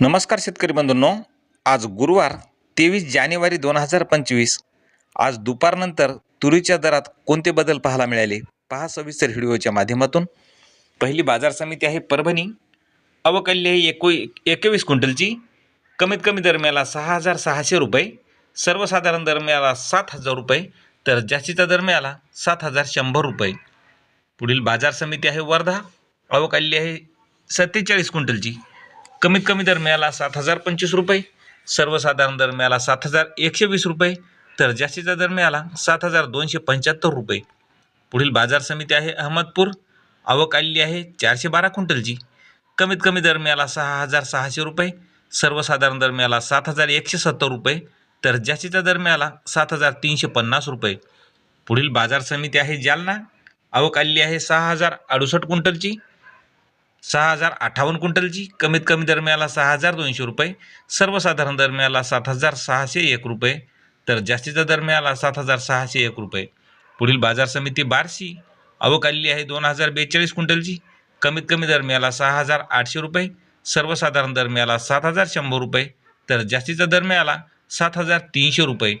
नमस्कार शेतकरी बंधूंनो. आज गुरुवार तेवीस जानेवारी दोन हजार पंचवीस. आज दुपारनंतर तुरीच्या दरात कोणते बदल पाहायला मिळाले? पहा सविस्तर व्हिडिओच्या माध्यमातून. पहिली बाजार समिती आहे परभणी. अवकल्य ही एको एकवीस क्विंटलची. कमीत कमी दरम्याला सहा हजार सहाशे रुपये. सर्वसाधारण दरम्याला सात हजार रुपये. तर जास्तीचा दरम्याला सात हजार शंभर रुपये. पुढील बाजार समिती आहे वर्धा. अवकाल्य आहे सत्तेचाळीस क्विंटलची. कमीत कमी दरम्याला सात हजार पंचवीस रुपये सर्वसाधारण दरम्याला सात हजार एकशे वीस रुपये तर जास्तीचा दरम्याला सात हजार दोनशे पंच्याहत्तर रुपये. पुढील बाजार समिती आहे अहमदपूर आवक आलेली आहे चारशे बारा क्विंटलची. कमीत कमी दरम्याला सहा हजार सहाशे रुपये सर्वसाधारण दरम्याला सात हजार एकशे सत्तर रुपये तर जास्तीच्या दरम्याला सात हजार तीनशे पन्नास रुपये. पुढील बाजार समिती आहे जालना आवक आलेली आहे सहा हजार अडुसष्ट क्विंटलची सहा हजार अठ्ठावन्न क्विंटलची कमीत कमी दरम्याला सहा हजार दोनशे रुपये सर्वसाधारण दरम्याला सात हजार सहाशे एक रुपये तर जास्तीचा दरम्याला सात हजार सहाशे एक रुपये. पुढील बाजार समिती बार्शी आवक आलेली आहे दोन हजार बेचाळीस क्विंटलची कमीत कमी दरम्याला सहा हजार आठशे रुपये सर्वसाधारण दरम्याला सात हजार शंभर रुपये तर जास्तीचा दरम्याला सात हजार तीनशे रुपये.